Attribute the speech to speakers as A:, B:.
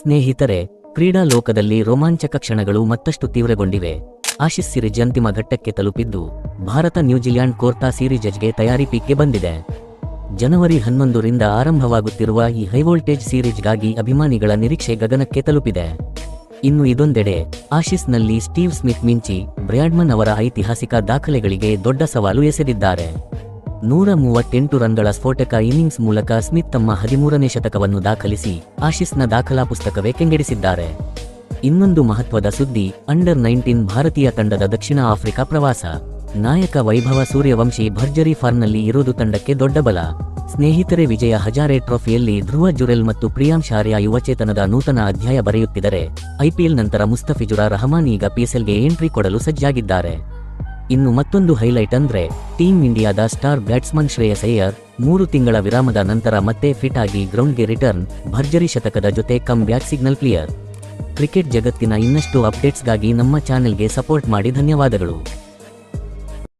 A: ಸ್ನೇಹಿತರೆ, ಕ್ರೀಡಾ ಲೋಕದಲ್ಲಿ ರೋಮಾಂಚಕ ಕ್ಷಣಗಳು ಮತ್ತಷ್ಟು ತೀವ್ರಗೊಂಡಿವೆ. ಆಶಿಸ್ ಸಿರೀಜ್ ಅಂತಿಮ ಘಟ್ಟಕ್ಕೆ ತಲುಪಿದ್ದು, ಭಾರತ ನ್ಯೂಜಿಲ್ಯಾಂಡ್ ಕೋರ್ತಾ ಸೀರೀಜಸ್ಗೆ ತಯಾರಿ ಪೀಕ್ಗೆ ಬಂದಿದೆ. ಜನವರಿ ಹನ್ನೊಂದರಿಂದ ಆರಂಭವಾಗುತ್ತಿರುವ ಈ ಹೈವೋಲ್ಟೇಜ್ ಸೀರೀಸ್ಗಾಗಿ ಅಭಿಮಾನಿಗಳ ನಿರೀಕ್ಷೆ ಗಗನಕ್ಕೆ ತಲುಪಿದೆ. ಇನ್ನು ಇದೊಂದೆಡೆ, ಆಶಿಸ್ನಲ್ಲಿ ಸ್ಟೀವ್ ಸ್ಮಿತ್ ಮಿಂಚಿ, ಬ್ರ್ಯಾಡ್ಮನ್ ಅವರ ಐತಿಹಾಸಿಕ ದಾಖಲೆಗಳಿಗೆ ದೊಡ್ಡ ಸವಾಲು ಎಸೆದಿದ್ದಾರೆ. ನೂರ ಮೂವತ್ತೆಂಟು ರನ್ಗಳ ಸ್ಫೋಟಕ ಇನ್ನಿಂಗ್ಸ್ ಮೂಲಕ ಸ್ಮಿತ್ ತಮ್ಮ ಹದಿಮೂರನೇ ಶತಕವನ್ನು ದಾಖಲಿಸಿ ಆಶಿಸ್ನ ದಾಖಲಾ ಪುಸ್ತಕವೇ ಕೆಂಗೆಡಿಸಿದ್ದಾರೆ. ಇನ್ನೊಂದು ಮಹತ್ವದ ಸುದ್ದಿ, ಅಂಡರ್ ನೈನ್ಟೀನ್ ಭಾರತೀಯ ತಂಡದ ದಕ್ಷಿಣ ಆಫ್ರಿಕಾ ಪ್ರವಾಸ. ನಾಯಕ ವೈಭವ ಸೂರ್ಯವಂಶಿ ಭರ್ಜರಿ ಫಾರ್ನಲ್ಲಿ ಇರೋದು ತಂಡಕ್ಕೆ ದೊಡ್ಡ ಬಲ. ಸ್ನೇಹಿತರೆ ವಿಜಯ ಹಜಾರೆ ಟ್ರೋಫಿಯಲ್ಲಿ ಧ್ರುವ ಜುರೆಲ್ ಮತ್ತು ಪ್ರಿಯಾಂ ಆರ್ಯ ಯುವಚೇತನದ ನೂತನ ಅಧ್ಯಾಯ ಬರೆಯುತ್ತಿದ್ದರೆ. ಐಪಿಎಲ್ ನಂತರ ಮುಸ್ತಫಿಜುರ ರಹಮಾನ್ ಈಗ ಪಿಎಸ್ಎಲ್ಗೆ ಎಂಟ್ರಿ ಕೊಡಲು ಸಜ್ಜಾಗಿದ್ದಾರೆ. ಇನ್ನು ಮತ್ತೊಂದು ಹೈಲೈಟ್ ಅಂದ್ರೆ ಟೀಂ ಇಂಡಿಯಾದ ಸ್ಟಾರ್ ಬ್ಯಾಟ್ಸ್ಮನ್ ಶ್ರೇಯಸ್ ಅಯ್ಯರ್ ಮೂರು ತಿಂಗಳ ವಿರಾಮದ ನಂತರ ಮತ್ತೆ ಫಿಟ್ ಆಗಿ ಗ್ರೌಂಡ್ಗೆ ರಿಟರ್ನ್ ಭರ್ಜರಿ ಶತಕದ ಜೊತೆ come back signal clear cricket ಜಗತ್ತಿನ ಇನ್ನಷ್ಟು ಅಪ್ಡೇಟ್ಸ್ಗಾಗಿ ನಮ್ಮ ಚಾನೆಲ್ಗೆ ಸಪೋರ್ಟ್ ಮಾಡಿ ಧನ್ಯವಾದಗಳು.